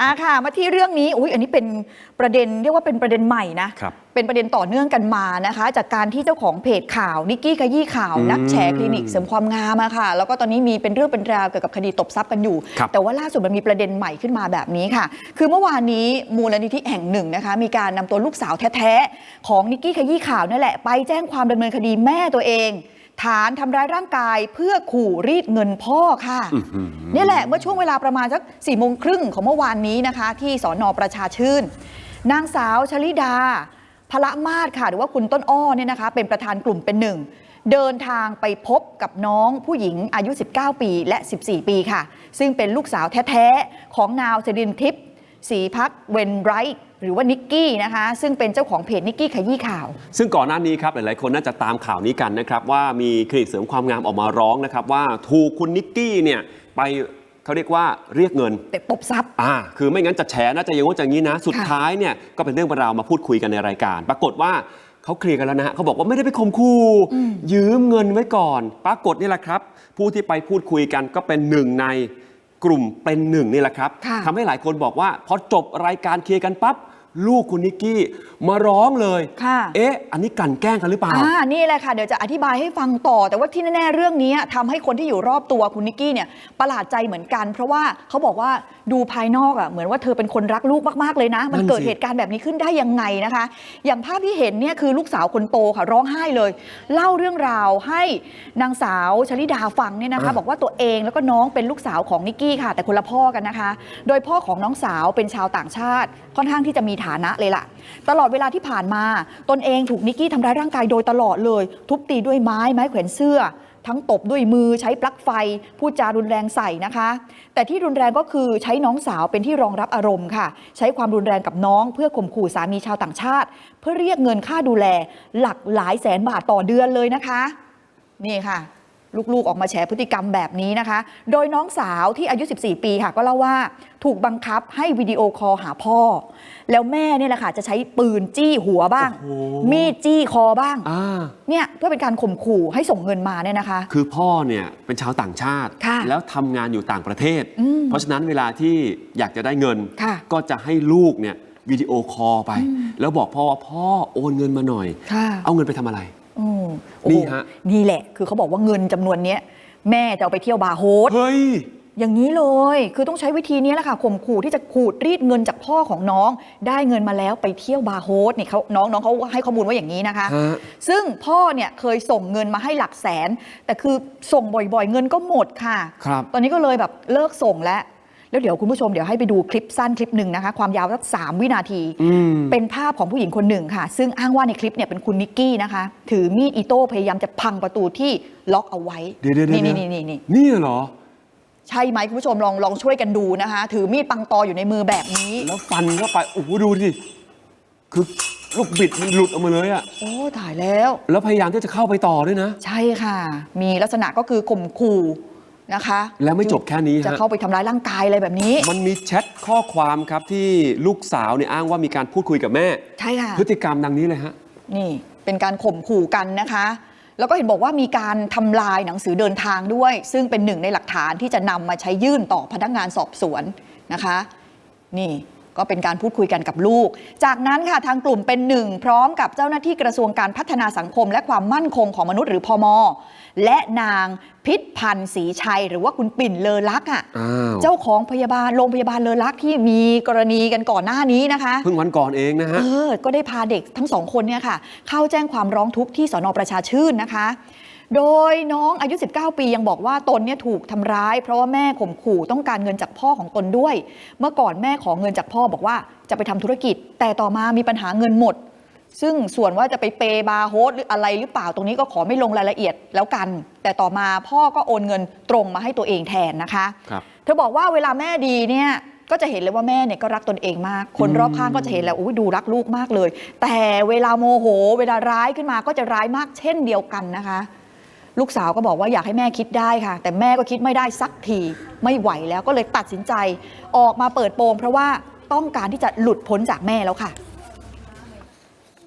อ่าค่ะ มาที่เรื่องนี้อุ้ยอันนี้เป็นประเด็นเรียกว่าเป็นประเด็นใหม่นะ ครับเป็นประเด็นต่อเนื่องกันมานะคะ จากการที่เจ้าของเพจข่าวนิกกี้ขยี้ข่าวอืมนักแชร์คลินิกเสริมความงามอะค่ะ แล้วก็ตอนนี้มีเป็นเรื่องเป็นราวเกี่ยวกับคดีตบทรัพย์กันอยู่ ครับแต่ว่าล่าสุดมันมีประเด็นใหม่ขึ้นมาแบบนี้ค่ะ คือเมื่อวานนี้มูลนิธิแห่งหนึ่งนะคะ มีการนำตัวลูกสาวแท้ๆของนิกกี้ขยี้ข่าวนั่นแหละไปแจ้งความดำเนินคดีแม่ตัวเอง ฐานทำร้ายร่างกายเพื่อขู่รีดเงินพ่อค่ะอื้อหือนี่แหละเมื่อช่วงเวลาประมาณสักสี่โมงครึ่งของเมื่อวานนี้นะคะ ที่สอนอประชาชื่น นางสาวชลิดาพละมาศค่ะหรือว่าคุณต้นอ้อเนี่ยนะคะ เป็นประธานกลุ่มเป็นหนึ่ง เดินทางไปพบกับน้องผู้หญิงอายุ 19 ปีและ 14 ปีค่ะ ซึ่งเป็นลูกสาวแท้ ๆ ของนาวเจรินทิพย์ศรีพักเวนไรท์ หรือว่านิกกี้นะคะ ซึ่งเป็นเจ้าของเพจนิกกี้ขยี้ข่าว ซึ่งก่อนหน้านี้ครับหลายๆ คนน่าจะตามข่าวนี้กันนะครับ ว่ามีคลินิกเสริมความงามออกมาร้องนะครับ ว่าถูกคุณนิกกี้เนี่ยไปเขาเรียกว่าเรียกเงิน แต่ตบทรัพย์อ่า คือไม่งั้นจะแฉน่าจะอยังว่าจะอย่างนี้นะ สุดค่ะท้ายเนี่ยก็เป็นเรื่องเป็นราวมาพูดคุยกันในรายการ ปรากฏว่าเขาเคลียร์กันแล้วนะฮะเขาบอกว่าไม่ได้ไปข่มขู่ยืมเงินไว้ก่อน ปรากฏนี่แหละครับ ผู้ที่ไปพูดคุยกันก็เป็นหนึ่งใน กลุ่มเป็นหนึ่งนี่แหละครับค่ะทำให้หลายคนบอกว่าพอจบรายการเคลียร์กันปั๊บ ลูกคุณนิกกี้มาร้องเลย ค่ะ เอ๊ะ อันนี้กลั่นแกล้งกันหรือเปล่า อ่า นี่แหละค่ะ เดี๋ยวจะอธิบายให้ฟังต่อ แต่ว่าที่แน่ๆ เรื่องนี้ทำให้คนที่อยู่รอบตัวคุณนิกกี้เนี่ยประหลาดใจเหมือนกัน เพราะว่าเขาบอกว่าดูภายนอกอะเหมือนว่าเธอเป็นคนรักลูกมากๆเลยนะ มันนั่นสิ เกิดเหตุการณ์แบบนี้ขึ้นได้ยังไงนะคะ อย่างภาพที่เห็นเนี่ยคือลูกสาวคนโตค่ะร้องไห้เลย เล่าเรื่องราวให้นางสาวชลิดาฟังเนี่ยนะคะ บอกว่าตัวเองแล้วก็น้องเป็นลูกสาวของนิกกี้ค่ะ แต่คนละพ่อกันนะคะ โดยพ่อของน้องสาวเป็นชาวต่างชาติ ค่อนข้างที่จะมีฐานะเลยล่ะ ตลอดเวลาที่ผ่านมา ตนเองถูกนิกกี้ทำร้ายร่างกายโดยตลอดเลย ทุบตีด้วยไม้ไม้แขวนเสื้อ ทั้งตบด้วยมือใช้ปลั๊กไฟ พูดจารุนแรงใส่นะคะ แต่ที่รุนแรงก็คือใช้น้องสาวเป็นที่รองรับอารมณ์ค่ะ ใช้ความรุนแรงกับน้อง เพื่อข่มขู่สามีชาวต่างชาติ เพื่อเรียกเงินค่าดูแลหลักหลายแสนบาทต่อเดือนเลยนะคะ นี่ค่ะ ลูกๆ ออกมาแฉพฤติกรรมแบบนี้นะคะ โดยน้องสาวที่อายุ 14 ปีค่ะ ก็เล่าว่าถูกบังคับให้วิดีโอคอลหาพ่อ แล้วแม่เนี่ยแหละค่ะจะใช้ปืนจี้หัวบ้างโอ้โหมีดจี้คอบ้างอ่าเนี่ยเพื่อเป็นการข่มขู่ให้ส่งเงินมาเนี่ยนะคะ คือพ่อเนี่ยเป็นชาวต่างชาติค่ะแล้วทำงานอยู่ต่างประเทศอืมเพราะฉะนั้นเวลาที่อยากจะได้เงินค่ะก็จะให้ลูกเนี่ยวิดีโอคอลไป แล้วบอกพ่อว่าพ่อโอนเงินมาหน่อยค่ะเอาเงินไปทำอะไรอืม โอ้โหนี่ฮะ นี่แหละ คือเขาบอกว่าเงินจำนวนเนี้ยแม่จะเอาไปเที่ยวบาร์โฮส เฮ้ย อย่างนี้เลย คือต้องใช้วิธีนี้แหละค่ะข่มขู่ที่จะขูดรีดเงินจากพ่อของน้อง ได้เงินมาแล้วไปเที่ยวบาร์โฮสนี่เขาน้องน้องเขาให้ข้อมูลว่าอย่างนี้นะคะ ฮะ ซึ่งพ่อเนี่ยเคยส่งเงินมาให้หลักแสน แต่คือส่งบ่อยๆ เงินก็หมดค่ะ ครับ ตอนนี้ก็เลยแบบเลิกส่งแล้ว แล้วเดี๋ยวคุณผู้ชมเดี๋ยวให้ไปดูคลิปสั้นคลิปหนึ่งนะคะ ความยาวสักสามวินาทีอืมเป็นภาพของผู้หญิงคนหนึ่งค่ะ ซึ่งอ้างว่าในคลิปเนี่ยเป็นคุณนิกกี้นะคะ ถือมีดอิโต้พยายามจะพังประตูที่ล็อกเอาไว้เดี๋ยวเดี๋ยวเดี๋ยวนี่นี่นี่นี่นี่เหรอ ใช่ไหมคุณผู้ชมลองลองช่วยกันดูนะคะ ถือมีดปังตออยู่ในมือแบบนี้ แล้วฟันเข้าไปโอ้โหดูสิคือลูกบิดมันหลุดออกมาเลยอะโอ้ถ่ายแล้ว แล้วพยายามที่จะเข้าไปต่อด้วยนะ ใช่ค่ะ มีลักษณะก็คือข่มขู่ นะคะ แล้วไม่จบแค่นี้จะฮะเข้าไปทำร้ายร่างกายอะไรแบบนี้ มันมีแชทข้อความครับที่ลูกสาวเนี่ยอ้างว่ามีการพูดคุยกับแม่ ใช่ค่ะ พฤติกรรมดังนี้เลยฮะ นี่เป็นการข่มขู่กันนะคะ แล้วก็เห็นบอกว่ามีการทำลายหนังสือเดินทางด้วย ซึ่งเป็นหนึ่งในหลักฐานที่จะนำมาใช้ยื่นต่อพนักงานสอบสวนนะคะ นี่ ก็เป็นการพูดคุยกันกับลูก จากนั้นค่ะทางกลุ่มเป็นหนึ่งพร้อมกับเจ้าหน้าที่กระทรวงการพัฒนาสังคม และความมั่นคงของมนุษย์หรือพมและนางพิษพันธ์ศรีชัย หรือว่าคุณปิ่นเลอลักษณ์อะอ้าวเจ้าของพยาบาลโรงพยาบาลเลอลักษณ์ที่มีกรณีกันก่อนหน้านี้นะคะ เพิ่งวันก่อนเองนะฮะเออก็ได้พาเด็กทั้งสองคนเนี่ยค่ะ เข้าแจ้งความร้องทุกข์ที่สนประชาชื่นนะคะ โดยน้องอายุ 19 ปียังบอกว่าตนเนี่ยถูกทำร้าย เพราะว่าแม่ข่มขู่ต้องการเงินจากพ่อของตนด้วย เมื่อก่อนแม่ขอเงินจากพ่อบอกว่าจะไปทำธุรกิจ แต่ต่อมามีปัญหาเงินหมด ซึ่งส่วนว่าจะไปเปย์บาร์โฮสหรืออะไรหรือเปล่าตรงนี้ก็ขอไม่ลงรายละเอียดแล้วกัน แต่ต่อมาพ่อก็โอนเงินตรงมาให้ตัวเองแทนนะคะครับเธอบอกว่าเวลาแม่ดีเนี่ยก็จะเห็นเลยว่าแม่เนี่ยก็รักตนเองมาก คนรอบข้างก็จะเห็นแล้วอุ้ยดูรักลูกมากเลย แต่เวลาโมโห เวลาร้ายขึ้นมาก็จะร้ายมากเช่นเดียวกันนะคะ ลูกสาวก็บอกว่าอยากให้แม่คิดได้ค่ะ แต่แม่ก็คิดไม่ได้สักทีไม่ไหวแล้วก็เลยตัดสินใจออกมาเปิดโปงเพราะว่าต้องการที่จะหลุดพ้นจากแม่แล้วค่ะ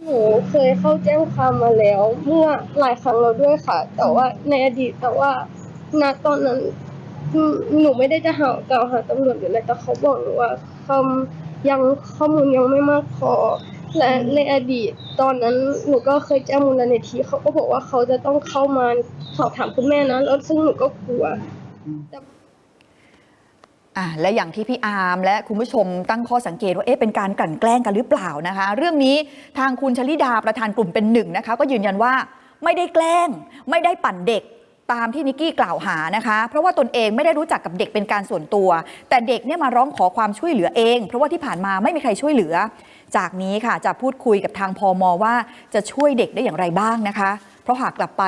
หนูเคยเข้าแจ้งความมาแล้ว เมื่อหลายครั้งแล้วด้วยค่ะ แต่ว่าในอดีตแต่ว่าณตอนนั้นหนูไม่ได้จะหากล่าวหาตำรวจหรืออะไรแต่เขาบอกหนูว่าคำยังข้อมูลยังไม่มากพอ และในอดีตตอนนั้นหนูก็เคยแจ้งมูลนิธิเขาก็บอกว่าเขาจะต้องเข้ามาสอบถามคุณแม่นะแล้วซึ่งหนูก็กลัวอะและอย่างที่พี่อาร์มและคุณผู้ชมตั้งข้อสังเกตว่าเอ๊ะเป็นการกลั่นแกล้งกันหรือเปล่านะคะ เรื่องนี้ทางคุณชลิดาประธานกลุ่มเป็นหนึ่งนะคะ ก็ยืนยันว่าไม่ได้แกล้ง ไม่ได้ปั่นเด็ก ตามที่นิกกี้กล่าวหานะคะ เพราะว่าตนเองไม่ได้รู้จักกับเด็กเป็นการส่วนตัว แต่เด็กเนี่ยมาร้องขอความช่วยเหลือเอง เพราะว่าที่ผ่านมาไม่มีใครช่วยเหลือ จากนี้ค่ะจะพูดคุยกับทางพอมว่าจะช่วยเด็กได้อย่างไรบ้างนะคะ ราะหากกลับไป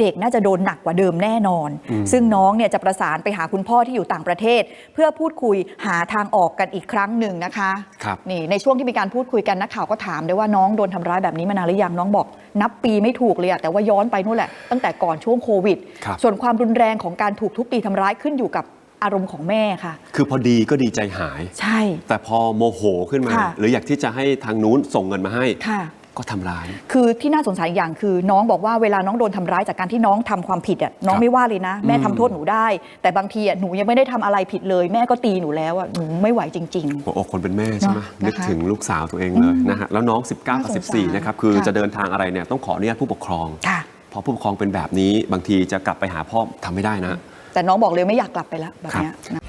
เด็กน่าจะโดนหนักกว่าเดิมแน่นอน ซึ่งน้องเนี่ยจะประสานไปหาคุณพ่อที่อยู่ต่างประเทศ เพื่อพูดคุยหาทางออกกันอีกครั้งหนึ่งนะคะครับนี่ในช่วงที่มีการพูดคุยกันนักข่าวก็ถามด้วยว่าน้องโดนทำร้ายแบบนี้มานานหรือยังน้องบอก นับปีไม่ถูกเลยอะแต่ว่าย้อนไปนู่นแหละตั้งแต่ก่อนช่วงโควิดครับส่วนความรุนแรงของการถูกทุบตีทำร้ายขึ้นอยู่กับอารมณ์ของแม่ค่ะ คือพอดีก็ดีใจหาย ใช่ แต่พอโมโหขึ้นมาค่ะหรืออยากที่จะให้ทางนู้นส่งเงินมาให้ค่ะ ก็ทำร้าย คือที่น่าสงสัยอย่างคือน้องบอกว่าเวลาน้องโดนทำร้ายจากการที่น้องทำความผิดอะน้องครับไม่ว่าเลยนะ แม่อืมทำโทษหนูได้ แต่บางทีอะหนูยังไม่ได้ทำอะไรผิดเลย แม่ก็ตีหนูแล้วอะหนูไม่ไหวจริงหัวอกคนเป็นแม่ใช่ไหมเนอะนะคะนึกถึงลูกสาวตัวเองเลยนะฮะแล้วน้อง 19กับน่าสงสาร14นะครับคือค่ะจะเดินทางอะไรเนี่ยต้องขออนุญาตผู้ปกครองๆค่ะพอผู้ปกครองเป็นแบบนี้บางทีจะกลับไปหาพ่อทำไม่ได้นะ แต่น้องบอกเลยไม่อยากกลับไปแล้วแบบเนี้ยนะ